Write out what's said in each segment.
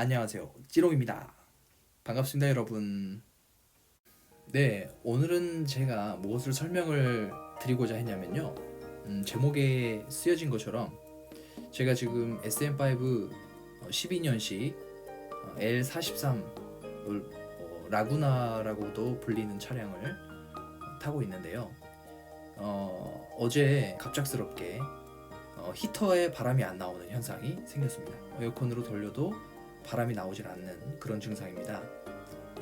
안녕하세요. 찌롱입니다. 반갑습니다, 여러분. 네, 오늘은 제가 무엇을 설명을 드리고자 했냐면요. 음, 제목에 쓰여진 것처럼 제가 지금 SM5 12년식 L43을 어, 라구나라고도 불리는 차량을 타고 있는데요. 어, 어제 갑작스럽게 어, 히터에 바람이 안 나오는 현상이 생겼습니다. 에어컨으로 돌려도 바람이 나오질 않는 그런 증상입니다.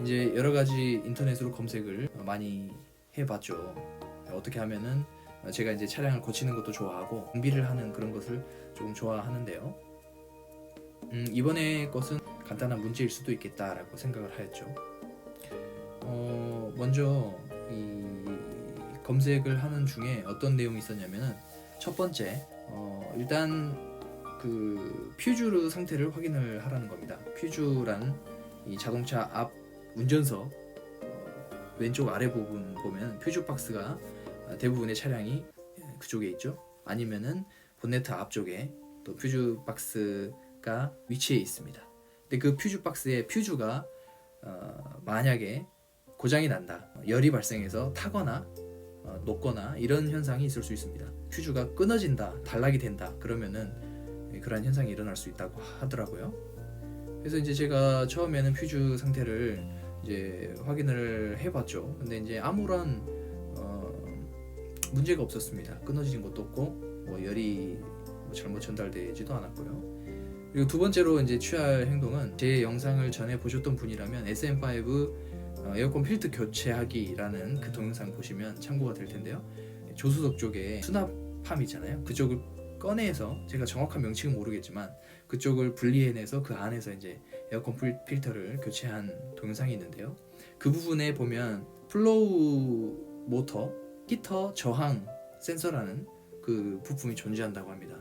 이제 여러 가지 인터넷으로 검색을 많이 해봤죠. 어떻게 하면은 제가 이제 차량을 고치는 것도 좋아하고 정비를 하는 그런 것을 조금 좋아하는데요. 음, 이번에 것은 간단한 문제일 수도 있겠다라고 생각을 하였죠. 어, 먼저 이 검색을 하는 중에 어떤 내용이 있었냐면은 첫 번째 어, 일단 그 퓨즈 상태를 확인을 하라는 겁니다. 퓨즈란 이 자동차 앞 운전석 어, 왼쪽 아래 부분 보면 퓨즈 박스가 대부분의 차량이 그쪽에 있죠. 아니면은 본네트 앞쪽에 또 퓨즈 박스가 위치해 있습니다. 근데 그 퓨즈 박스에 퓨즈가 어, 만약에 고장이 난다, 열이 발생해서 타거나 어, 녹거나 이런 현상이 있을 수 있습니다. 퓨즈가 끊어진다, 단락이 된다 그러면은 그러한 현상이 일어날 수 있다고 하더라고요. 그래서 이제 제가 처음에는 퓨즈 상태를 이제 확인을 해봤죠. 근데 이제 아무런 어, 문제가 없었습니다. 끊어진 것도 없고 뭐 열이 뭐 잘못 전달되지도 않았고요. 그리고 두 번째로 이제 취할 행동은 제 영상을 전에 보셨던 분이라면 SM5 어, 에어컨 필터 교체하기라는 그 동영상 보시면 참고가 될 텐데요. 조수석 쪽에 수납함 있잖아요. 그쪽을 꺼내서 제가 정확한 명칭은 모르겠지만 그쪽을 분리해내서 그 안에서 이제 에어컨 필- 필터를 교체한 동영상이 있는데요. 그 부분에 보면 플로우 모터, 히터 저항 센서라는 그 부품이 존재한다고 합니다.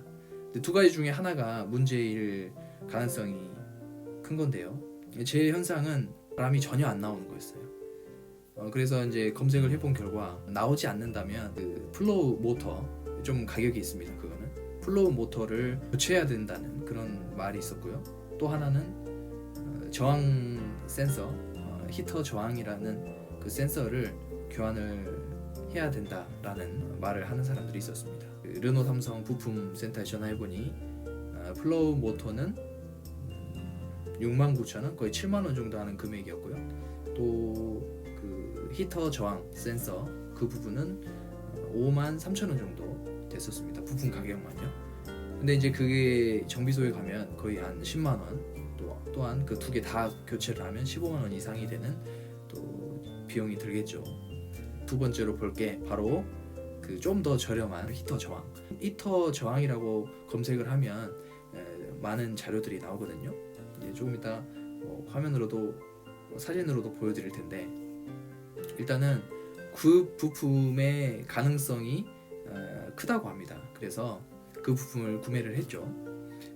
두 가지 중에 하나가 문제일 가능성이 큰 건데요. 제 현상은 바람이 전혀 안 나오는 거였어요. 어, 그래서 이제 검색을 해본 결과 나오지 않는다면 그 플로우 모터 좀 가격이 있습니다. 그거는 플로우 모터를 교체해야 된다는 그런 말이 있었고요. 또 하나는 어, 저항 센서, 어, 히터 저항이라는 그 센서를 교환을 해야 된다라는 말을 하는 사람들이 있었습니다. 그 르노 삼성 부품 센터에 전화해보니 어, 플로우 모터는 69,000원 거의 7만 원 정도 하는 금액이었고요. 또 그 히터 저항 센서 그 부분은 5만 3천 원 정도 됐었습니다. 부품 가격만요. 근데 이제 그게 정비소에 가면 거의 한 10만 원, 또 또한 그 두 개 다 교체를 하면 15만 원 이상이 되는 또 비용이 들겠죠. 두 번째로 볼 게 바로 그 좀 더 저렴한 히터 저항. 히터 저항이라고 검색을 하면 에, 많은 자료들이 나오거든요. 이제 조금 이따 뭐 화면으로도 뭐 사진으로도 보여드릴 텐데 일단은 그 부품의 가능성이 어, 크다고 합니다. 그래서 그 부품을 구매를 했죠.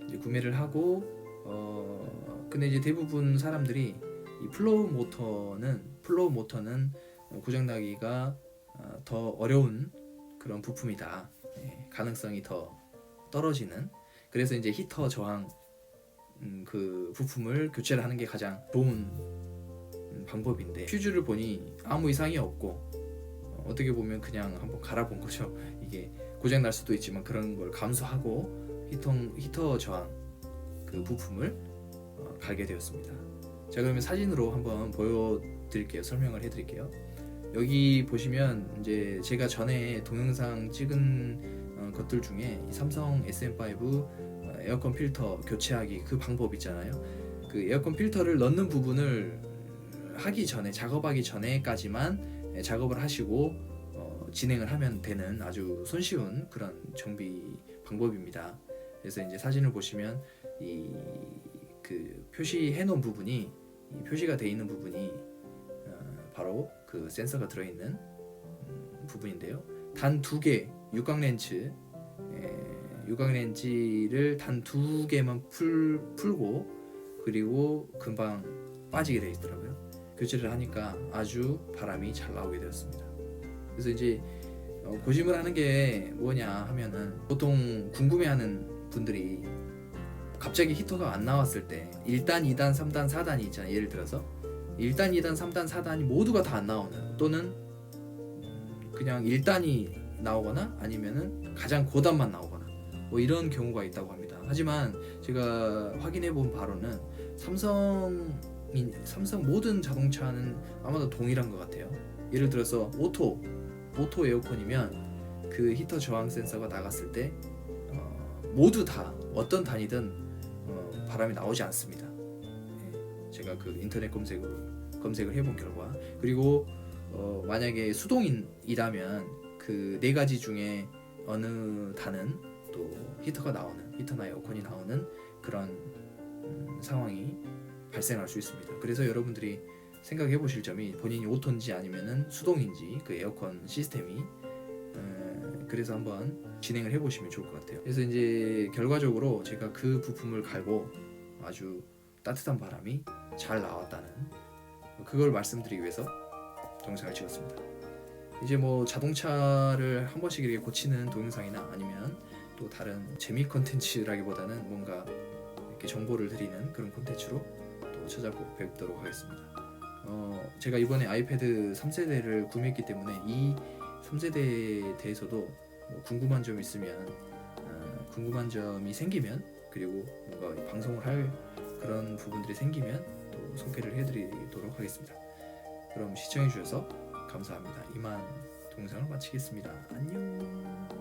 이제 구매를 하고 어 근데 이제 대부분 사람들이 이 플로우 모터는 플로우 모터는 고장 나기가 어, 더 어려운 그런 부품이다. 예, 가능성이 더 떨어지는. 그래서 이제 히터 저항 음, 그 부품을 교체를 하는 게 가장 좋은 음, 방법인데 퓨즈를 보니 아무 이상이 없고 어, 어떻게 보면 그냥 한번 갈아본 거죠. 이게 고장 날 수도 있지만 그런 걸 감수하고 히터 히터 저항 그 부품을 어, 갈게 되었습니다. 자 그러면 사진으로 한번 보여드릴게요. 설명을 해드릴게요. 여기 보시면 이제 제가 전에 동영상 찍은 어, 것들 중에 이 삼성 SM5 어, 에어컨 필터 교체하기 그 방법 있잖아요. 그 에어컨 필터를 넣는 부분을 하기 전에 작업하기 전에까지만 예, 작업을 하시고 어, 진행을 하면 되는 아주 손쉬운 그런 정비 방법입니다. 그래서 이제 사진을 보시면 이 그 표시해 놓은 부분이 이 표시가 돼 있는 부분이 어, 바로 그 센서가 들어 있는 음, 부분인데요. 단 두 개 육각 렌치 에, 육각 렌치를 단 두 개만 풀 풀고 그리고 금방 빠지게 되어 있더라고요. 교체를 하니까 아주 바람이 잘 나오게 되었습니다. 그래서 이제 어, 고심을 하는 게 뭐냐 하면은 보통 궁금해하는 분들이 갑자기 히터가 안 나왔을 때 1단, 2단, 3단, 4단이 있잖아요. 예를 들어서 1단, 2단, 3단, 4단이 모두가 다 안 나오는 또는 그냥 1단이 나오거나 아니면은 가장 고단만 나오거나 뭐 이런 경우가 있다고 합니다. 하지만 제가 확인해 본 바로는 삼성 삼성 모든 자동차는 아마도 동일한 것 같아요. 예를 들어서 오토 오토 에어컨이면 그 히터 저항 센서가 나갔을 때 어, 모두 다 어떤 단위든 어, 바람이 나오지 않습니다. 예, 제가 그 인터넷 검색으로 검색을 해본 결과 그리고 어, 만약에 수동이라면 그 네 가지 중에 어느 단은 또 히터가 나오는 히터나 에어컨이 나오는 그런 음, 상황이 발생할 수 있습니다. 그래서 여러분들이 생각해 보실 점이 본인이 오토인지 아니면은 수동인지 그 에어컨 시스템이 에, 그래서 한번 진행을 해보시면 좋을 것 같아요. 그래서 이제 결과적으로 제가 그 부품을 갈고 아주 따뜻한 바람이 잘 나왔다는 그걸 말씀드리기 위해서 동영상을 찍었습니다. 이제 뭐 자동차를 한 번씩 이렇게 고치는 동영상이나 아니면 또 다른 재미 컨텐츠라기보다는 뭔가 이렇게 정보를 드리는 그런 콘텐츠로 또 찾아뵙도록 하겠습니다. 어, 제가 이번에 아이패드 3세대를 구매했기 때문에 이 3세대에 대해서도 뭐 궁금한 점 있으면 어, 궁금한 점이 생기면 그리고 뭔가 방송을 할 그런 부분들이 생기면 또 소개를 해드리도록 하겠습니다. 그럼 시청해 주셔서 감사합니다. 이만 동영상을 마치겠습니다. 안녕.